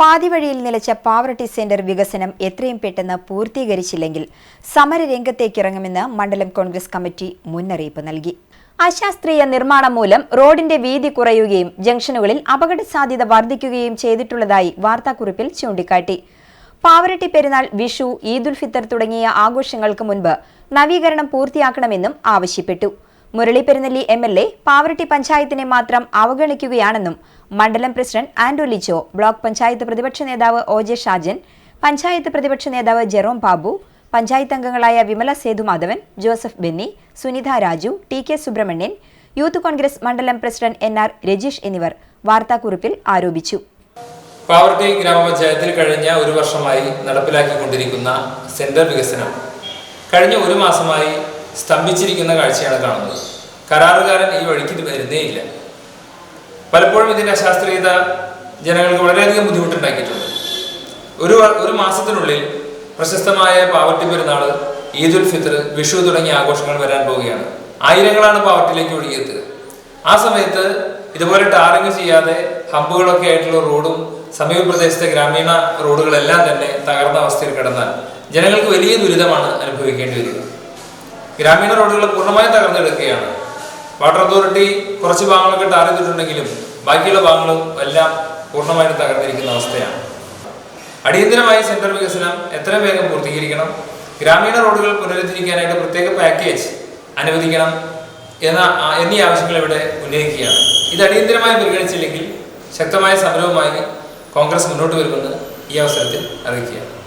പാതിവഴിയിൽ നിലച്ച പാവറട്ടി സെന്റർ വികസനം എത്രയും പെട്ടെന്ന് പൂർത്തീകരിച്ചില്ലെങ്കിൽ സമരരംഗത്തേക്കിറങ്ങുമെന്ന് മണ്ഡലം കോൺഗ്രസ് കമ്മിറ്റി മുന്നറിയിപ്പ് നൽകി. അശാസ്ത്രീയ നിർമ്മാണം മൂലം റോഡിന്റെ വീതി കുറയുകയും ജംഗ്ഷനുകളിൽ അപകട സാധ്യത വർദ്ധിക്കുകയും ചെയ്തിട്ടുള്ളതായി വാർത്താക്കുറിപ്പിൽ ചൂണ്ടിക്കാട്ടി. പാവറട്ടി പെരുന്നാൾ വിഷു ഈദുൽ ഫിത്തർ തുടങ്ങിയ ആഘോഷങ്ങൾക്ക് മുൻപ് നവീകരണം പൂർത്തിയാക്കണമെന്നും ആവശ്യപ്പെട്ടു. Murali Perunnelli M L A Pavaratty പഞ്ചായത്തിനെ മാത്രം അവഗണിക്കുകയാണെന്നും മണ്ഡലം പ്രസിഡന്റ് ആന്റോ ലിച്ചോ ബ്ലോക്ക് പഞ്ചായത്ത് പ്രതിപക്ഷ നേതാവ് ഒ ജെ ഷാജൻ പഞ്ചായത്ത് പ്രതിപക്ഷ നേതാവ് ജെറോം ബാബു പഞ്ചായത്ത് അംഗങ്ങളായ Vimala Sethumadhavan Joseph Benny Sunitha Raju T K Subramanian youth Congress മണ്ഡലം പ്രസിഡന്റ് എൻ ആർ രജീഷ് എന്നിവർ വാർത്താക്കുറിപ്പിൽ ആരോപിച്ചു. പാവർട്ടി ഗ്രാമപഞ്ചായത്തിൽ കഴിഞ്ഞ ഒരു വർഷമായി നടപ്പിലാക്കിക്കൊണ്ടിരിക്കുന്ന സെന്റർ വികസനം. കഴിഞ്ഞ ഒരു മാസമായി സ്തംഭിച്ചിരിക്കുന്ന കാഴ്ചയാണ് കാണുന്നത്. കരാറുകാരൻ ഈ വഴിക്ക് ഇത് വരുന്നേയില്ല. പലപ്പോഴും ഇതിന്റെ അശാസ്ത്രീയത ജനങ്ങൾക്ക് വളരെയധികം ബുദ്ധിമുട്ടുണ്ടാക്കിയിട്ടുണ്ട്. ഒരു ഒരു മാസത്തിനുള്ളിൽ പ്രശസ്തമായ പാവർട്ടി പെരുന്നാൾ ഈദുൽ ഫിത്തർ വിഷു തുടങ്ങിയ ആഘോഷങ്ങൾ വരാൻ പോവുകയാണ്. ആയിരങ്ങളാണ് പാവർട്ടിയിലേക്ക് ഒഴുകിയെത്തുക. ആ സമയത്ത് ഇതുപോലെ ടാറിങ് ചെയ്യാതെ ഹമ്പുകളൊക്കെ ആയിട്ടുള്ള റോഡും സമീപ പ്രദേശത്തെ ഗ്രാമീണ റോഡുകളെല്ലാം തന്നെ തകർന്ന അവസ്ഥയിൽ കിടന്നാൽ ജനങ്ങൾക്ക് വലിയ ദുരിതമാണ് അനുഭവിക്കേണ്ടി വരിക. ഗ്രാമീണ റോഡുകൾ പൂർണമായും തകർന്നെടുക്കുകയാണ്. വാട്ടർ അതോറിറ്റി കുറച്ച് ഭാഗങ്ങളൊക്കെ ടാർ ചെയ്തിട്ടുണ്ടെങ്കിലും ബാക്കിയുള്ള ഭാഗങ്ങളും എല്ലാം പൂർണമായും തകർന്നിരിക്കുന്ന അവസ്ഥയാണ്. അടിയന്തരമായി സെൻട്രൽ വികസനം എത്ര വേഗം പൂർത്തീകരിക്കണം? ഗ്രാമീണ റോഡുകൾ പുനരുദ്ധരിക്കാനായിട്ട് പ്രത്യേക പാക്കേജ് അനുവദിക്കണം എന്ന എന്നീ ആവശ്യങ്ങൾ ഇവിടെ ഉന്നയിക്കുകയാണ്. ഇത് അടിയന്തരമായി പരിഗണിച്ചില്ലെങ്കിൽ ശക്തമായ സമരവുമായി കോൺഗ്രസ് മുന്നോട്ട് വരുമെന്ന് ഈ അവസരത്തിൽ അറിയിക്കുകയാണ്.